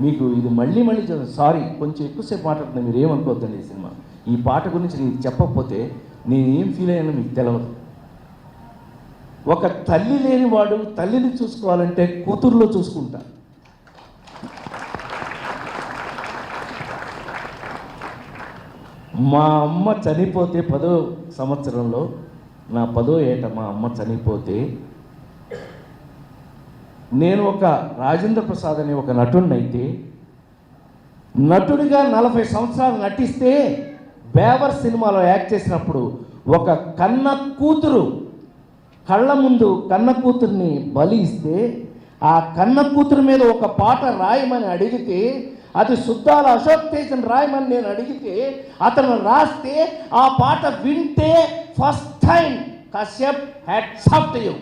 మీకు ఇది మళ్ళీ మళ్ళీ సారీ కొంచెం ఎక్కువసేపు మాట్లాడుతున్నా మీరు ఏమనుకోవద్దండి ఈ సినిమా? ఈ పాట గురించి నేను చెప్పకపోతే నేను ఏం ఫీల్ అయ్యానో మీకు తెలవదు. ఒక తల్లి లేనివాడు తల్లిని చూసుకోవాలంటే కూతురులో చూసుకుంటా. మా అమ్మ చనిపోతే పదో సంవత్సరంలో నా పదో ఏట మా అమ్మ చనిపోతే నేను ఒక రాజేంద్ర ప్రసాద్ అనే ఒక నటుడినైతే నటుడిగా నలభై సంవత్సరాలు నటిస్తే బేవర్ సినిమాలో యాక్ట్ చేసినప్పుడు ఒక కన్న కూతురు కళ్ళ ముందు కన్న కూతుర్ని బలి ఇస్తే ఆ కన్న కూతురు మీద ఒక పాట రాయమని అడిగితే అది శుద్ధాల అశోక్ తేజన్ రాయమని నేను అడిగితే అతను రాస్తే ఆ పాట వింటే ఫస్ట్ టైం కశ్యప్ హ్యాడ్ సాఫ్ట్ యూ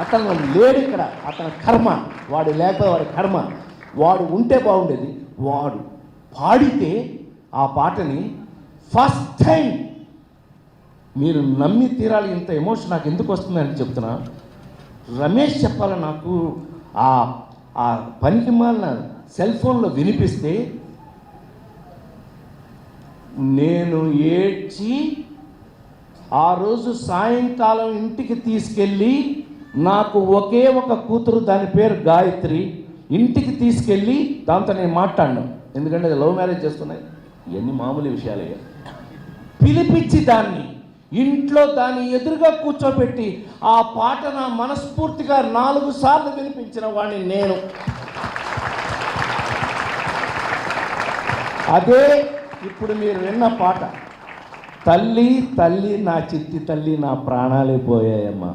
అతను లేడు ఇక్కడ. అతని కర్మ వాడు లేకపోతే వాడి కర్మ. వాడు ఉంటే బాగుండేది. వాడు పాడితే ఆ పాటని ఫస్ట్ టైం మీరు నమ్మి తీరాలి ఇంత ఎమోషన్ నాకు ఎందుకు వస్తుందని చెప్తున్నా. రమేష్ చెప్పాలి నాకు ఆ ఆ పనికి మాలిన సెల్ ఫోన్లో వినిపిస్తే నేను ఏడ్చి ఆ రోజు సాయంకాలం ఇంటికి తీసుకెళ్ళి నాకు ఒకే ఒక కూతురు దాని పేరు గాయత్రి. ఇంటికి తీసుకెళ్ళి దాంతో నేను మాట్లాడినాను ఎందుకంటే అది లవ్ మ్యారేజ్ చేస్తున్నాయి. ఇవన్నీ మామూలు విషయాలే. పిలిపించి దాన్ని ఇంట్లో దాన్ని ఎదురుగా కూర్చోబెట్టి ఆ పాట నా మనస్ఫూర్తిగా నాలుగు సార్లు వినిపించిన వాడిని నేను. అదే ఇప్పుడు మీరు విన్న పాట. తల్లి తల్లి నా చిత్తి తల్లి నా ప్రాణాలే పోయాయమ్మా.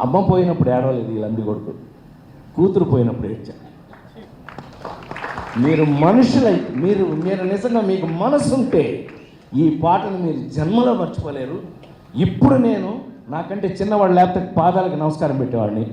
అమ్మ పోయినప్పుడు ఏడవలేదు ఈ కొడుకు. కూతురు పోయినప్పుడు ఏడ్చా. మీరు మనుషులై మీరు మీరు నిజంగా మీకు మనసు ఉంటే ఈ పాటను మీరు జన్మలో మర్చిపోలేరు. ఇప్పుడు నేను నాకంటే చిన్నవాళ్ళు లేకపోతే పాదాలకు నమస్కారం పెట్టేవాడిని.